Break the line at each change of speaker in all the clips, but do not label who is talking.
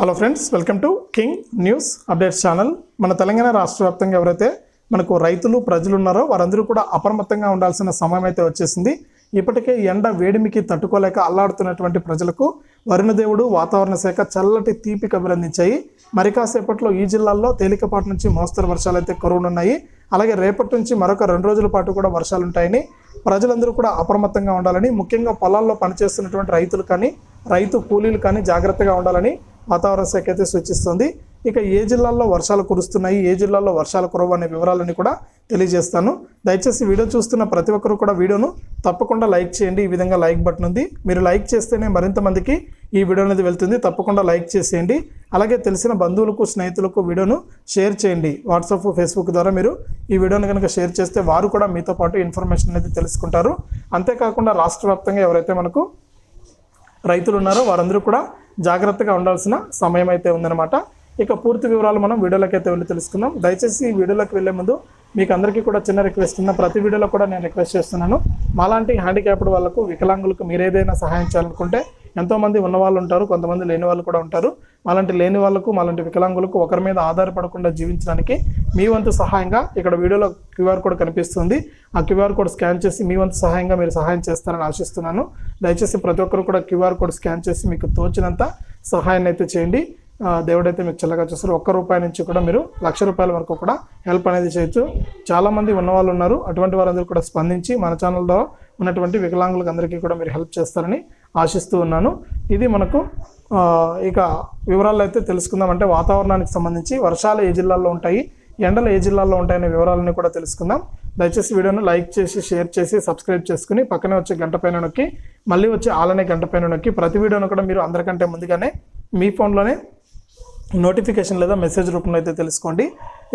Hello friends welcome to king news updates channel మన తెలంగాణ రాష్ట్ర వ్యాప్తంగా ఎవరైతే మనకు రైతులు ప్రజలు ఉన్నారో వారందరూ కూడా అప్రమత్తంగా ఉండాల్సిన సమయం అయితే వచ్చేసింది. ఇప్పటికే ఎండ వేడిమికి తట్టుకోలేక అల్లాడుతున్నటువంటి ప్రజలకు వరుణదేవుడు వాతావరణ శాఖ చల్లటి తీపి అభినందించాయి. మరి కాసేపట్లో ఈ జిల్లాల్లో తేలికపాటి నుంచి మోస్తరు వర్షాలు అయితే కురవనున్నాయి. అలాగే రేపటి నుంచి మరొక రెండు రోజుల పాటు కూడా వర్షాలు ఉంటాయని ప్రజలందరూ కూడా అప్రమత్తంగా ఉండాలని ముఖ్యంగా పొలాల్లో పనిచేస్తున్నటువంటి రైతులు కానీ రైతు కూలీలు కానీ జాగ్రత్తగా ఉండాలని వాతావరణ శాఖ అయితే సూచిస్తుంది. ఇక ఏ జిల్లాల్లో వర్షాలు కురుస్తున్నాయి ఏ జిల్లాల్లో వర్షాలు కురవు అనే వివరాలని కూడా తెలియజేస్తాను. దయచేసి వీడియో చూస్తున్న ప్రతి ఒక్కరు కూడా వీడియోను తప్పకుండా లైక్ చేయండి. ఈ విధంగా లైక్ బటన్ ఉంది. మీరు లైక్ చేస్తేనే మరింత మందికి ఈ వీడియో అనేది వెళ్తుంది. తప్పకుండా లైక్ చేసేయండి. అలాగే తెలిసిన బంధువులకు స్నేహితులకు వీడియోను షేర్ చేయండి. వాట్సాప్ ఫేస్బుక్ ద్వారా మీరు ఈ వీడియోని కనుక షేర్ చేస్తే వారు కూడా మీతో పాటు ఇన్ఫర్మేషన్ అనేది తెలుసుకుంటారు. అంతేకాకుండా రాష్ట్ర వ్యాప్తంగా ఎవరైతే మనకు రైతులు ఉన్నారో వారందరూ కూడా జాగ్రత్తగా ఉండాల్సిన సమయం అయితే ఉందన్నమాట. ఇక పూర్తి వివరాలు మనం వీడియోలోకి అయితే వెళ్ళి తెలుసుకుందాం. దయచేసి ఈ వీడియోలోకి వెళ్ళే ముందు మీకు అందరికీ కూడా చిన్న రిక్వెస్ట్ ఉన్న ప్రతి వీడియోలో కూడా నేను రిక్వెస్ట్ చేస్తున్నాను. మాలాంటి హ్యాండిక్యాప్డ్ వాళ్ళకు వికలాంగులకు మీరు ఏదైనా సహాయం చేయాలనుకుంటే ఎంతోమంది ఉన్న వాళ్ళు ఉంటారు కొంతమంది లేని వాళ్ళు కూడా ఉంటారు. మాలాంటి లేని వాళ్ళకు మాలాంటి వికలాంగులకు ఒకరి మీద ఆధారపడకుండా జీవించడానికి మీ వంతు సహాయంగా ఇక్కడ వీడియోలో క్యూఆర్ కోడ్ కనిపిస్తుంది. ఆ క్యూఆర్ కోడ్ స్కాన్ చేసి మీ వంతు సహాయంగా మీరు సహాయం చేస్తారని ఆశిస్తున్నాను. దయచేసి ప్రతి ఒక్కరు కూడా క్యూఆర్ కోడ్ స్కాన్ చేసి మీకు తోచినంత సహాయాన్ని అయితే చేయండి. దేవుడైతే మీకు చల్లగా చూస్తారు. ఒక్క రూపాయి నుంచి కూడా మీరు లక్ష రూపాయల వరకు కూడా హెల్ప్ అనేది చేయొచ్చు. చాలామంది ఉన్నవాళ్ళు ఉన్నారు. అటువంటి వారందరూ కూడా స్పందించి మన ఛానల్లో ఉన్నటువంటి వికలాంగులకు అందరికీ కూడా మీరు హెల్ప్ చేస్తారని ఆశిస్తూ ఉన్నాను. ఇది మనకు ఇక వివరాలు అయితే తెలుసుకుందాం. అంటే వాతావరణానికి సంబంధించి వర్షాలు ఏ జిల్లాల్లో ఉంటాయి ఎండలు ఏ జిల్లాల్లో ఉంటాయనే వివరాలను కూడా తెలుసుకుందాం. దయచేసి వీడియోను లైక్ చేసి షేర్ చేసి సబ్స్క్రైబ్ చేసుకుని పక్కనే వచ్చే గంట పైన నొక్కి మళ్ళీ వచ్చే ఆలనే గంట పైన నొక్కి ప్రతి వీడియోను కూడా మీరు అందరికంటే ముందుగానే మీ ఫోన్లోనే నోటిఫికేషన్ లేదా మెసేజ్ రూపంలో అయితే తెలుసుకోండి.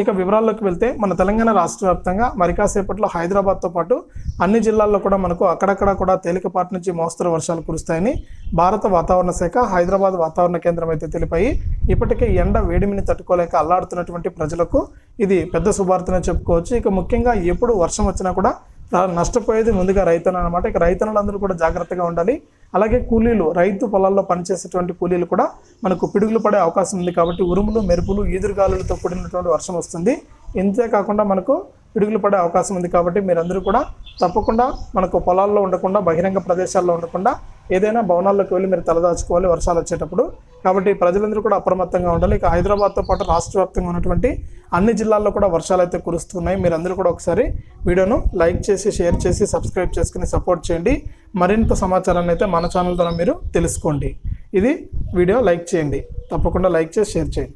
ఇక వివరాల్లోకి వెళ్తే మన తెలంగాణ రాష్ట్ర వ్యాప్తంగా మరికాసేపట్లో హైదరాబాద్తో పాటు అన్ని జిల్లాల్లో కూడా మనకు అక్కడక్కడ కూడా తేలికపాటి నుంచి మోస్తరు వర్షాలు కురుస్తాయని భారత వాతావరణ శాఖ హైదరాబాద్ వాతావరణ కేంద్రం అయితే తెలిపాయి. ఇప్పటికే ఎండ వేడిమిని తట్టుకోలేక అల్లాడుతున్నటువంటి ప్రజలకు ఇది పెద్ద శుభార్తనే చెప్పుకోవచ్చు. ఇక ముఖ్యంగా ఎప్పుడు వర్షం వచ్చినా కూడా నష్టపోయేది ముందుగా రైతన్న అనమాట ఇక రైతన్నలందరూ కూడా జాగ్రత్తగా ఉండాలి. అలాగే కూలీలు రైతు పొలాల్లో పనిచేసేటువంటి కూలీలు కూడా మనకు పిడుగులు పడే అవకాశం ఉంది కాబట్టి ఉరుములు మెరుపులు ఈదురుగాలులతో కూడినటువంటి వర్షం వస్తుంది. ఇంతే కాకుండా మనకు పిడుగులు పడే అవకాశం ఉంది కాబట్టి మీరందరూ కూడా తప్పకుండా మనకు పొలాల్లో ఉండకుండా బహిరంగ ప్రదేశాల్లో ఉండకుండా ఏదైనా భవనాల్లోకి వెళ్ళి మీరు తలదాచుకోవాలి వర్షాలు వచ్చేటప్పుడు. కాబట్టి ప్రజలందరూ కూడా అప్రమత్తంగా ఉండాలి. ఇక హైదరాబాద్తో పాటు రాష్ట్ర వ్యాప్తంగా ఉన్నటువంటి అన్ని జిల్లాల్లో కూడా వర్షాలు అయితే కురుస్తున్నాయి. మీరందరూ కూడా ఒకసారి వీడియోను లైక్ చేసి షేర్ చేసి సబ్స్క్రైబ్ చేసుకుని సపోర్ట్ చేయండి. మరింత సమాచారాన్ని అయితే మన ఛానల్ ద్వారా మీరు తెలుసుకోండి. ఇది వీడియో లైక్ చేయండి. తప్పకుండా లైక్ చేసి షేర్ చేయండి.